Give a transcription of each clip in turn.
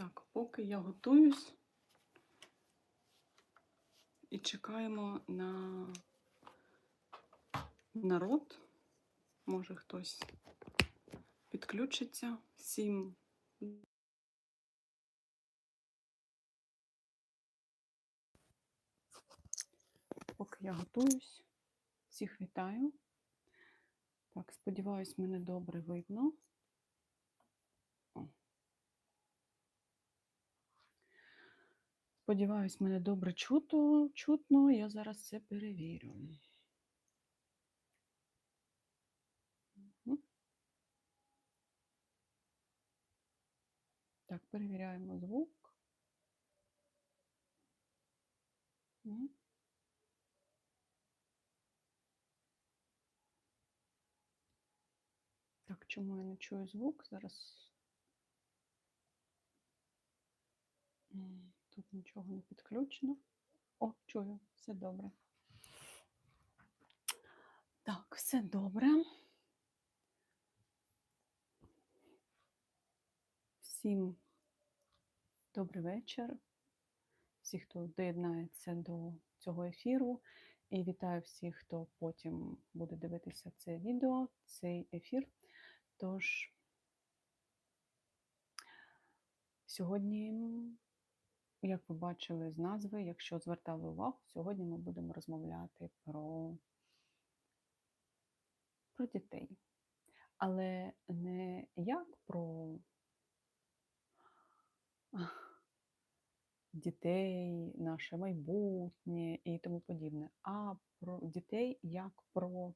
Так, поки я готуюсь і чекаємо на народ. Може хтось підключиться. Всім поки я готуюсь, всіх вітаю. Так, сподіваюсь, мене добре видно. Сподіваюсь, мене добре чуто, чутно. Я зараз це перевірю. Так, перевіряємо звук. Так, чому я не чую звук? Зараз. М, Тут нічого не підключено. О, чую, все добре. Так, все добре. Всім добрий вечір. Всі, хто доєднається до цього ефіру. І вітаю всіх, хто потім буде дивитися це відео, цей ефір. Тож сьогодні, як ви бачили з назви, якщо звертали увагу, сьогодні ми будемо розмовляти про, про дітей. Але не як про дітей, наше майбутнє і тому подібне, а про дітей як про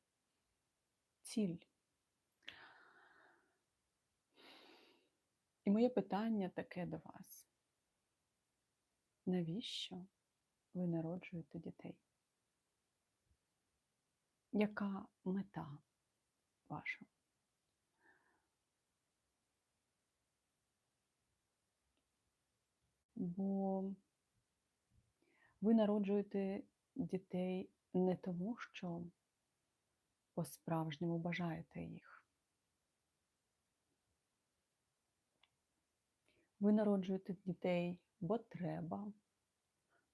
ціль. І моє питання таке до вас. Навіщо ви народжуєте дітей? Яка мета ваша? Бо ви народжуєте дітей не тому, що по-справжньому бажаєте їх. Ви народжуєте дітей, бо треба,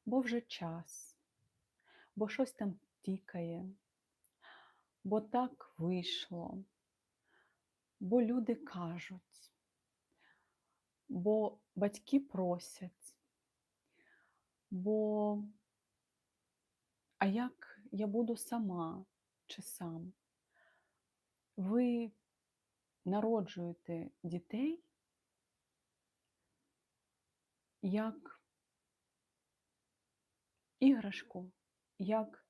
бо вже час, бо щось там тікає, бо так вийшло, бо люди кажуть, бо батьки просять, бо а як я буду сама чи сам? Ви народжуєте дітей як іграшку, як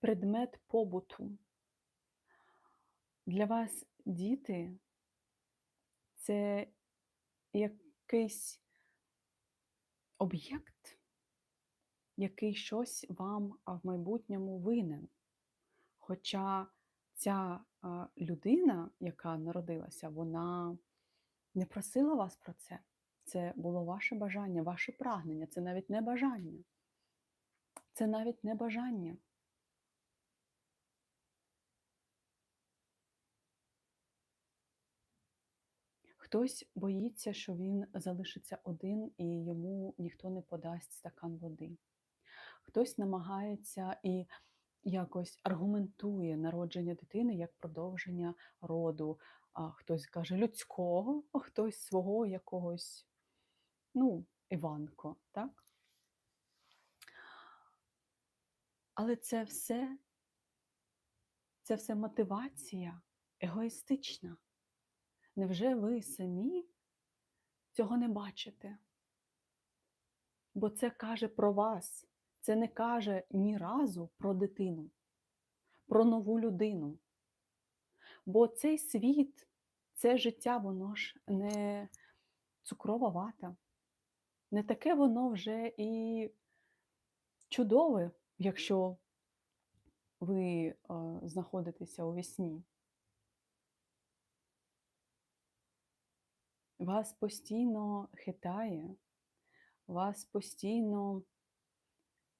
предмет побуту. Для вас діти це якийсь об'єкт, який щось вам в майбутньому винен. Хоча ця людина, яка народилася, вона не просила вас про це. Це було ваше бажання, ваше прагнення. Це навіть не бажання. Це навіть не бажання. Хтось боїться, що він залишиться один і йому ніхто не подасть стакан води. Хтось намагається і якось аргументує народження дитини як продовження роду. А хтось каже людського, а хтось свого якогось, ну, Іванко, так? Але це все, це все мотивація егоїстична. Невже ви самі цього не бачите? Бо це каже про вас, це не каже ні разу про дитину, про нову людину. Бо цей світ, це життя, воно ж не цукрова вата, не таке воно вже і чудове, якщо ви е, знаходитеся у вісні. Вас постійно хитає, вас постійно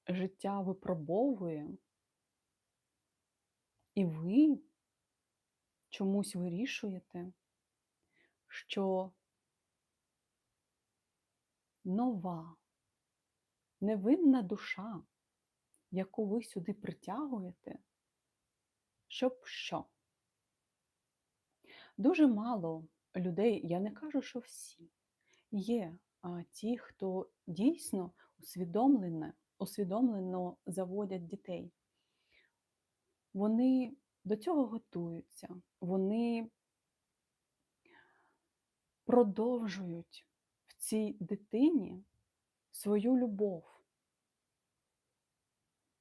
життя випробовує, і ви чомусь вирішуєте, що нова, невинна душа, яку ви сюди притягуєте, щоб що? Дуже мало людей, я не кажу, що всі, є а, ті, хто дійсно усвідомлено, усвідомлено заводять дітей. Вони до цього готуються, вони продовжують цій дитині свою любов.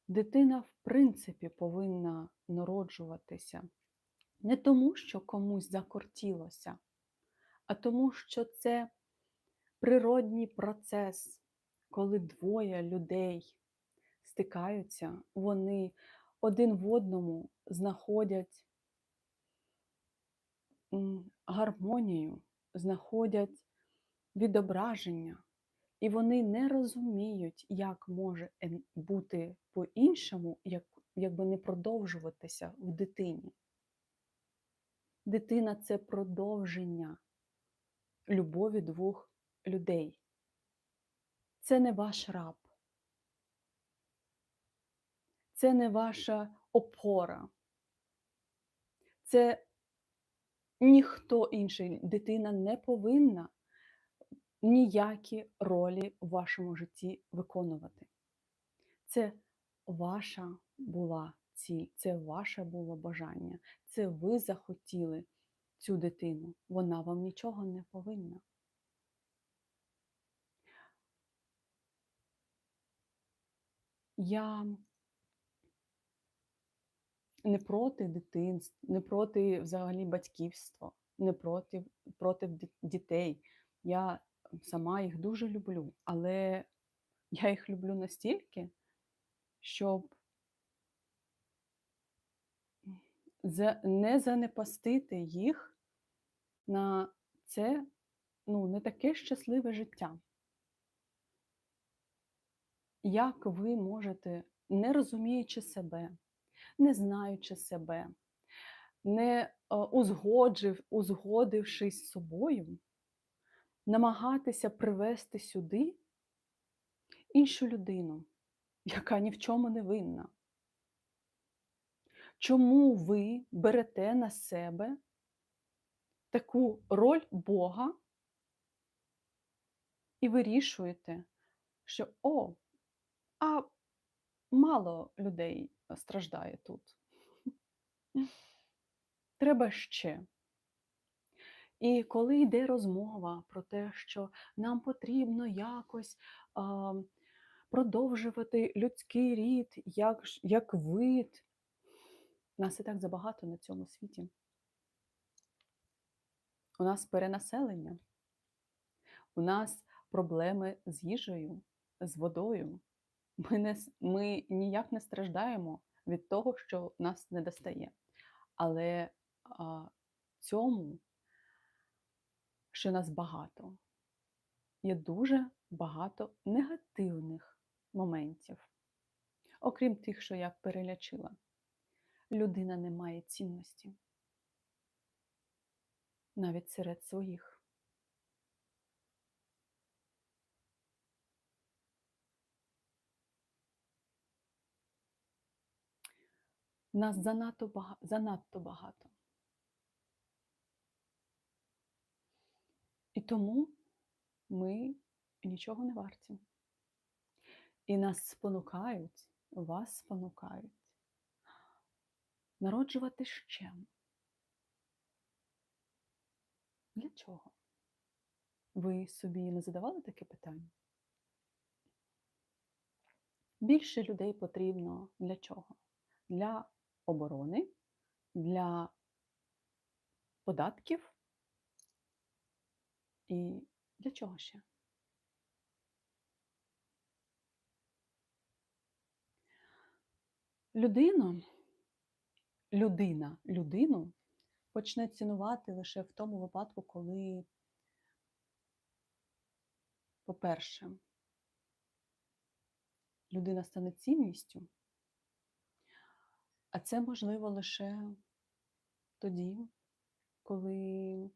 Дитина, в принципі, повинна народжуватися не тому, що комусь закортілося, а тому, що це природній процес, коли двоє людей стикаються, вони один в одному знаходять гармонію, знаходять відображення, і вони не розуміють, як може бути по-іншому, як, якби не продовжуватися в дитині. Дитина це продовження любові двох людей. Це не ваш раб. Це не ваша опора. Це ніхто інший. Дитина не повинна ніякі ролі в вашому житті виконувати. Це ваша була ціль, це ваше було бажання, це ви захотіли цю дитину. Вона вам нічого не повинна. Я не проти дитинства, не проти взагалі батьківства, не проти, проти дітей. Я сама їх дуже люблю, але я їх люблю настільки, щоб не занепастити їх на це ну, не таке щасливе життя. Як ви можете, не розуміючи себе, не знаючи себе, не е, узгоджив, узгодившись з собою, намагатися привести сюди іншу людину, яка ні в чому не винна? Чому ви берете на себе таку роль Бога і вирішуєте, що о, а мало людей страждає тут. Треба ще. І коли йде розмова про те, що нам потрібно якось а, продовжувати людський рід, як як вид, нас і так забагато на цьому світі. У нас перенаселення, у нас проблеми з їжею, з водою. Ми, не, Ми ніяк не страждаємо від того, що нас не достає. Але а, цьому, що нас багато, є дуже багато негативних моментів, окрім тих, що я перелячила. Людина не має цінності навіть серед своїх. Нас занадто багато, занадто багато. І тому ми нічого не варті. І нас спонукають, вас спонукають народжувати ще. Для чого? Ви собі не задавали таке питання? Більше людей потрібно для чого? Для оборони, для податків і для чого ще? Людина, людина, людину почне цінувати лише в тому випадку, коли, по-перше, людина стане цінністю, а це можливо лише тоді, коли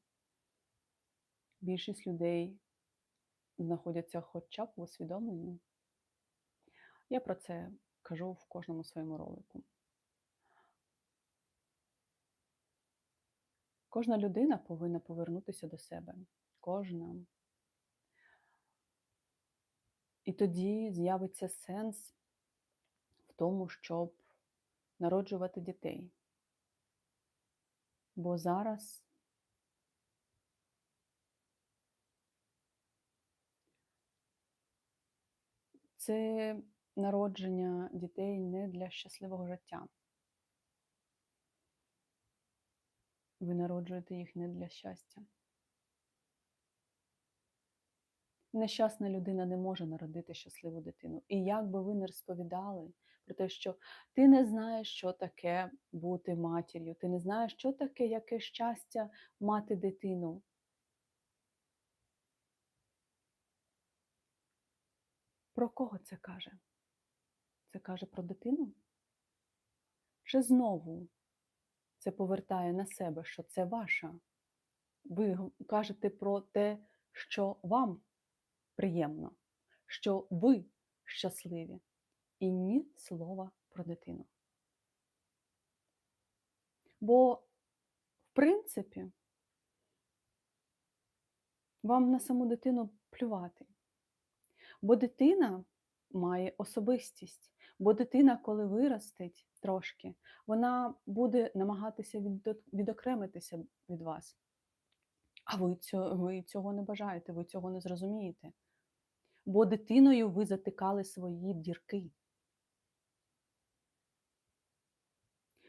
більшість людей знаходяться хоча б в усвідомленні. Я про це кажу в кожному своєму ролику. Кожна людина повинна повернутися до себе. Кожна. І тоді з'явиться сенс в тому, щоб народжувати дітей. Бо зараз це народження дітей не для щасливого життя. Ви народжуєте їх не для щастя. Нещасна людина не може народити щасливу дитину. І як би ви не розповідали про те, що ти не знаєш, що таке бути матір'ю, ти не знаєш, що таке яке щастя мати дитину. Про кого це каже? Це каже про дитину? Чи знову це повертає на себе, що це ваша? Ви кажете про те, що вам приємно, що ви щасливі, і ні слова про дитину. Бо, в принципі, вам на саму дитину плювати. Бо дитина має особистість, бо дитина, коли виростить трошки, вона буде намагатися відокремитися від вас. А ви цього, ви цього не бажаєте, ви цього не зрозумієте. Бо дитиною ви затикали свої дірки.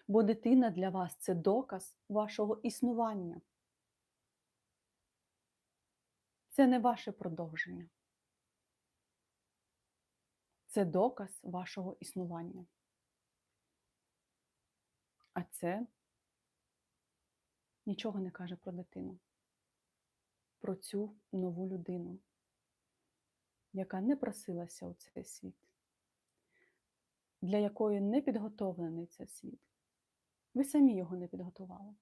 Бо дитина для вас це доказ вашого існування. Це не ваше продовження. Це доказ вашого існування. А це нічого не каже про дитину, про цю нову людину, яка не просилася у цей світ, для якої не підготовлений цей світ. Ви самі його не підготували.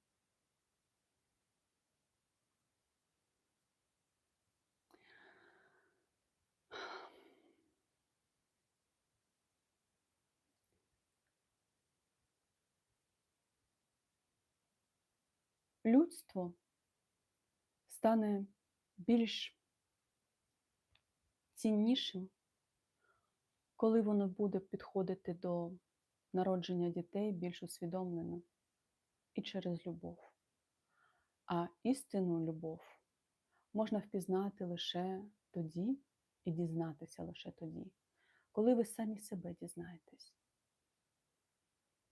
Людство стане більш ціннішим, коли воно буде підходити до народження дітей більш усвідомлено і через любов. А істинну любов можна впізнати лише тоді і дізнатися лише тоді, коли ви самі себе дізнаєтесь,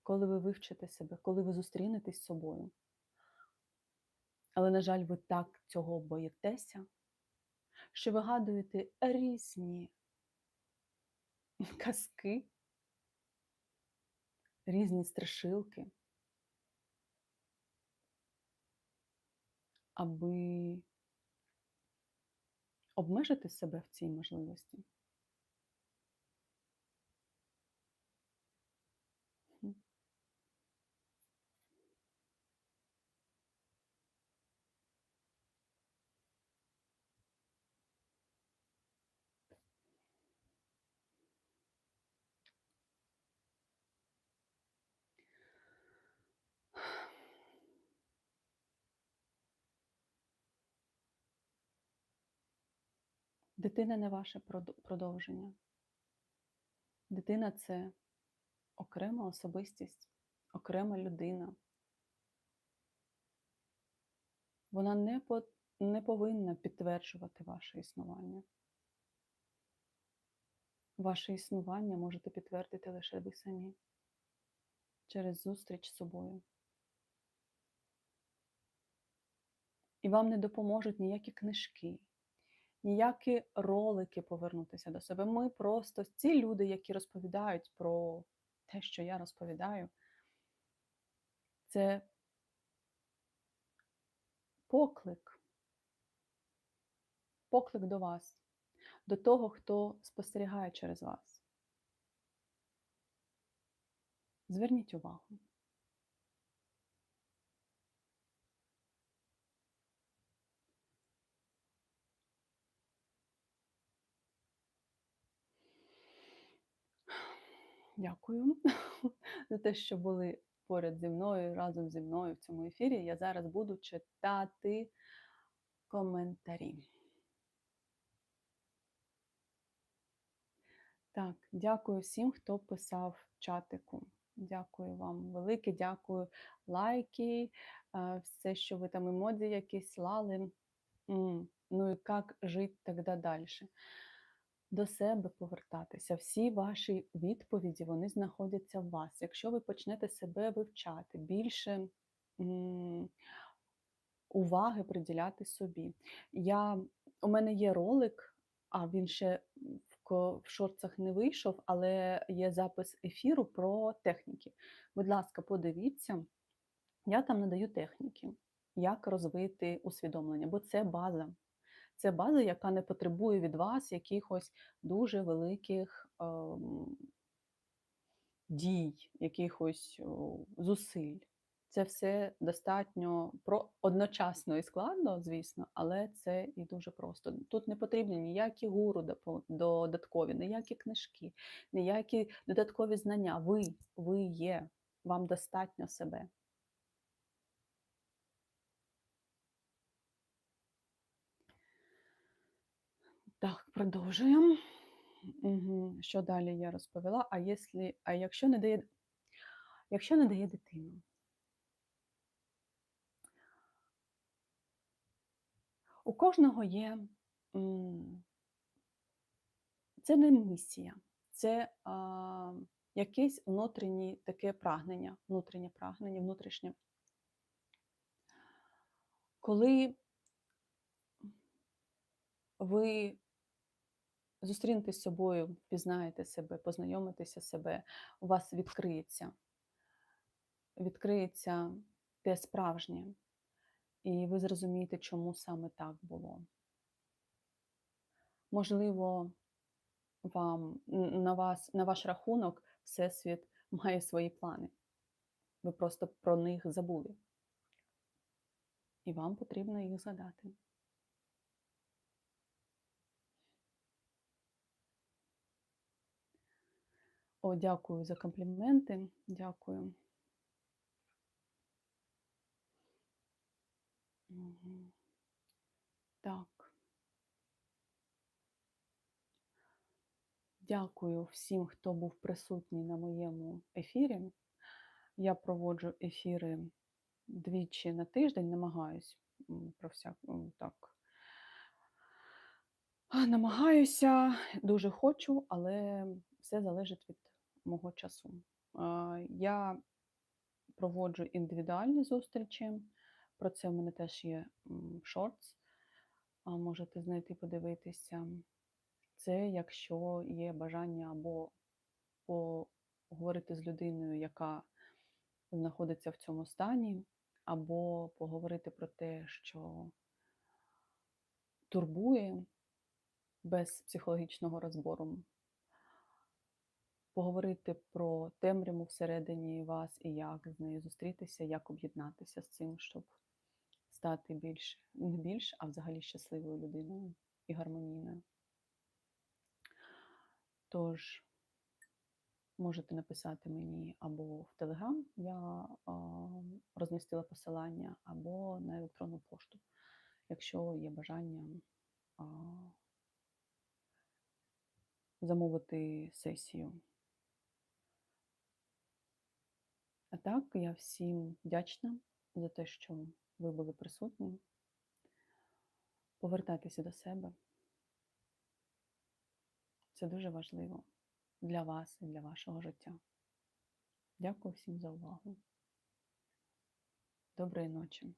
коли ви вивчите себе, коли ви зустрінетесь з собою. Але, на жаль, ви так цього боїтеся, що вигадуєте різні казки, різні страшилки, аби обмежити себе в цій можливості. Дитина не ваше продовження. Дитина це окрема особистість, окрема людина. Вона не, по, не повинна підтверджувати ваше існування. Ваше існування можете підтвердити лише ви самі через зустріч з собою. І вам не допоможуть ніякі книжки, ніякі ролики повернутися до себе. Ми просто ці люди, які розповідають про те, що я розповідаю, це поклик, поклик до вас, до того, хто спостерігає через вас. Зверніть увагу. Дякую за те, що були поряд зі мною, разом зі мною в цьому ефірі. Я зараз буду читати коментарі. Так, дякую всім, хто писав чатику. Дякую вам велике, дякую, лайки, е, все, що ви там емодзі якісь слали. Ну і як жити тоді далі? До себе повертатися. Всі ваші відповіді вони знаходяться в вас. Якщо ви почнете себе вивчати, більше уваги приділяти собі. Я, У мене є ролик, а він ще в, шорцах не вийшов, але є запис ефіру про техніки. Будь ласка, подивіться, я там надаю техніки, як розвити усвідомлення, бо це база. Це база, яка не потребує від вас якихось дуже великих ем, дій, якихось зусиль. Це все достатньо про одночасно і складно, звісно, але це і дуже просто. Тут не потрібні ніякі гуру додаткові, ніякі книжки, ніякі додаткові знання. Ви, ви є, вам достатньо себе. Так, продовжуємо. Угу. Що далі я розповіла? А, якщо, а якщо не дає, якщо не дає дитину? У кожного є це не місія, це а, якесь внутрішнє таке прагнення, внутрішнє прагнення, внутрішнє. Коли ви зустрінетесь з собою, впізнаєте себе, познайомитеся себе, у вас відкриється, відкриється те справжнє, і ви зрозумієте, чому саме так було. Можливо, вам на вас, на ваш рахунок Всесвіт має свої плани. Ви просто про них забули. І вам потрібно їх згадати. О, дякую за компліменти. Дякую. Так. Дякую всім, хто був присутній на моєму ефірі. Я проводжу ефіри двічі на тиждень, намагаюсь про всяк так. Намагаюся, дуже хочу, але все залежить від мого часу. Я проводжу індивідуальні зустрічі. Про це в мене теж є шортс. Можете знайти, подивитися. Це якщо є бажання або поговорити з людиною, яка знаходиться в цьому стані, або поговорити про те, що турбує без психологічного розбору, поговорити про темряву всередині вас і як з нею зустрітися, як об'єднатися з цим, щоб стати більш, не більш, а взагалі щасливою людиною і гармонійною. Тож, можете написати мені або в Телеграм, я розмістила посилання, або на електронну пошту, якщо є бажання замовити сесію. А так, я всім вдячна за те, що ви були присутні. Повертайтеся до себе. Це дуже важливо для вас і для вашого життя. Дякую всім за увагу. Доброї ночі.